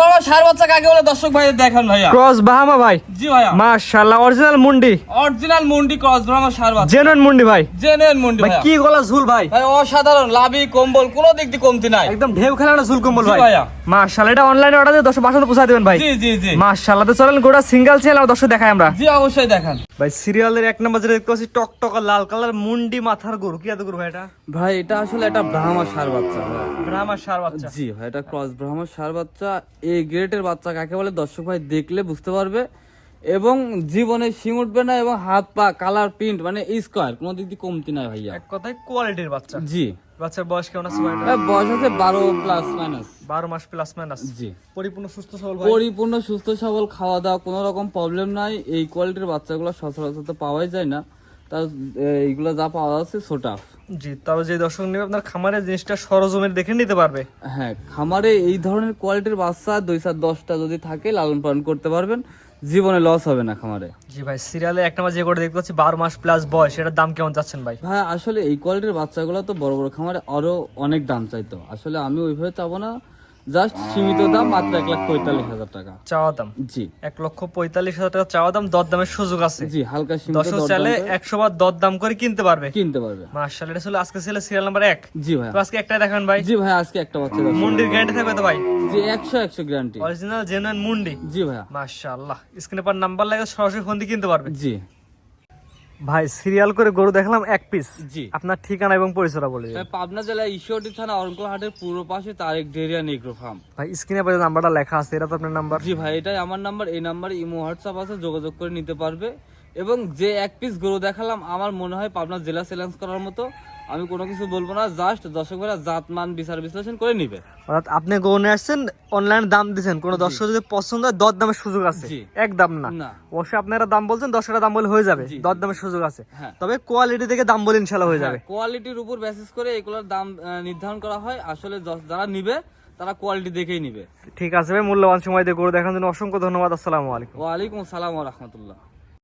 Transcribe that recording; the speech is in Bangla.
বড় সার বাচ্চা কাকে বলে দর্শক ভাই দেখান ভাইয়া। ক্রস বাহামা ভাই? জি ভাইয়া। মাশাআল্লাহ অরিজিনাল মুন্ডি। অরিজিনাল মুন্ডি ক্রস ব্রাহ্মা সার বাচ্চা। জেনুইন মুন্ডি ভাই। জেনুইন মুন্ডি ভাই কি গলা ঝুল ভাই? ভাই অসাধারণ লাভি কম্বল কোনো দিক দিয়ে কমতি নাই। একদম ঢেউ খেলানো ঝুল কম্বল জি ভাই। ভাইয়া। মাশাআল্লাহ এটা অনলাইনে অর্ডার দিয়ে দর্শক বাসাতে পৌঁছা দিবেন ভাই। জি জি জি। মাশাআল্লাহ তো চলেন গোটা সিঙ্গেল চেল আর দর্শক দেখাই আমরা। জি অবশ্যই দেখান। ভাই সিরিয়ালের এক নম্বর যেটা দেখতে পাচ্ছি টক টক লাল কালার মুন্ডি মাথার গরু। কি এত গরু ভাই এটা? ভাই এটা আসলে একটা ব্রাহ্মা সার বাচ্চা ব্রাহ্মা সার বাচ্চা। জি ভাই এটা ক্রস ব্রাহ্মণ সার বাচ্চা। এই গ্রেটের বাচ্চা কাকে বলে দর্শক ভাই দেখলে বুঝতে পারবে। এবং জীবনে শিং উঠবে না এবং হাত পা কালার প্রিন্ট মানে স্কোয়ার কোনো দিক দিয়ে কমতি নাই ভাইয়া। এক কথায় কোয়ালিটির বাচ্চা। জি। বাচ্চার বয়স কেমন আছে বয়স আছে বারো প্লাস মাইনাস বারো মাস প্লাস মাইনাস জি। পরিপূর্ণ সুস্থ সবল ভাই। পরিপূর্ণ সুস্থ সবল খাওয়া দাওয়া কোনো রকম প্রবলেম নাই। এই কোয়ালিটির বাচ্চাগুলো সচরাচর তো পাওয়াই যায় না। তার এইগুলো যা পাওয়া যাচ্ছে ছোটা জি তবে যে দর্শক নেবে আপনার খামারের জিনিসটা সরজমিনে দেখে নিতে পারবে। হ্যাঁ খামারে এই ধরনের কোয়ালিটির বাচ্চা দুই চার দশটা যদি থাকে লালন পালন করতে পারবেন জীবনে লস হবে না খামারে। জি ভাই সিরিয়ালে একটা মাস যে করে দেখতে পাচ্ছি বারো মাস প্লাস বয়স এটার দাম কেমন যাচ্ছেন ভাই? হ্যাঁ আসলে এই কোয়ালিটির বাচ্চাগুলো তো বড় বড় খামারে আরও অনেক দাম চাইতো। আসলে আমি ওইভাবে চাবো না জাস্ট সীমিত দাম মাত্র এক লাখ পঁয়তাল্লিশ হাজার টাকা। চাওয়া দাম? জি। এক লক্ষ পঁয়তাল্লিশ হাজার টাকা চাওয়া দাম দর দামের সুযোগ আছে। জি হালকা সীমিত চাইলে করে। একশো বার দর দাম করে কিনতে পারবে। কিনতে পারবে। মার্শাল এটা ছিল আজকে ছিল সিরিয়াল নাম্বার এক। জি ভাই আজকে একটাই দেখান ভাই। জি ভাই আজকে একটা বাচ্চা। মুন্ডির গ্যারান্টি থাকবে তো ভাই? জি একশো একশো গ্যারান্টি অরিজিনাল জেনুইন মুন্ডি। জি ভাইয়া। মাশাআল্লাহ স্ক্রিনে পর নাম্বার লাগে সরাসরি ফোন দিয়ে কিনতে পারবে। জি। ভাই সিরিয়াল করে গরু দেখলাম এক পিস জি। আপনার ঠিকানা এবং পরিচয়টা বলে দিন। পাবনা জেলা ঈশ্বরদী থানা অরঙ্কল হাটের পূর্ব পাশে তারেক ডেরিয়া নেগ্রো ফার্ম। ভাই স্ক্রিনে পরে নাম্বারটা লেখা আছে এটা তো আপনার নাম্বার জি ভাই এটাই আমার নাম্বার এই নাম্বারে ইমো হোয়াটসঅ্যাপ আছে যোগাযোগ করে নিতে পারবে। এবং যে এক পিস গরু দেখালাম আমার মনে হয় পাবনা জেলা সেলেন্স করার মতো। আমি কোনো কিছু বলব না জাস্ট দর্শক ভাইরা জাত মান বিচার বিশ্লেষণ করে নিবে। অর্থাৎ আপনি গরু নিয়ে আসছেন অনলাইন দাম দিচ্ছেন কোন দর্শক যদি পছন্দ হয় দর দামের সুযোগ আছে। এক দাম না। অবশ্যই আপনারা দাম বলছেন দশ টাকা দাম বলে হয়ে যাবে। দর দামের সুযোগ আছে। হ্যাঁ। তবে কোয়ালিটি থেকে দাম বলে ইনশাল্লাহ হয়ে যাবে। কোয়ালিটির উপর বেসিস করে এগুলোর দাম নির্ধারণ করা হয়। আসলে যারা নিবে তারা কোয়ালিটি দেখেই নিবে। ঠিক আছে ভাই মূল্যবান সময় দিয়ে গরু দেখার জন্য অসংখ্য ধন্যবাদ। আসসালামু আলাইকুম। ওয়ালাইকুম আসসালাম রহমতুল্লাহ।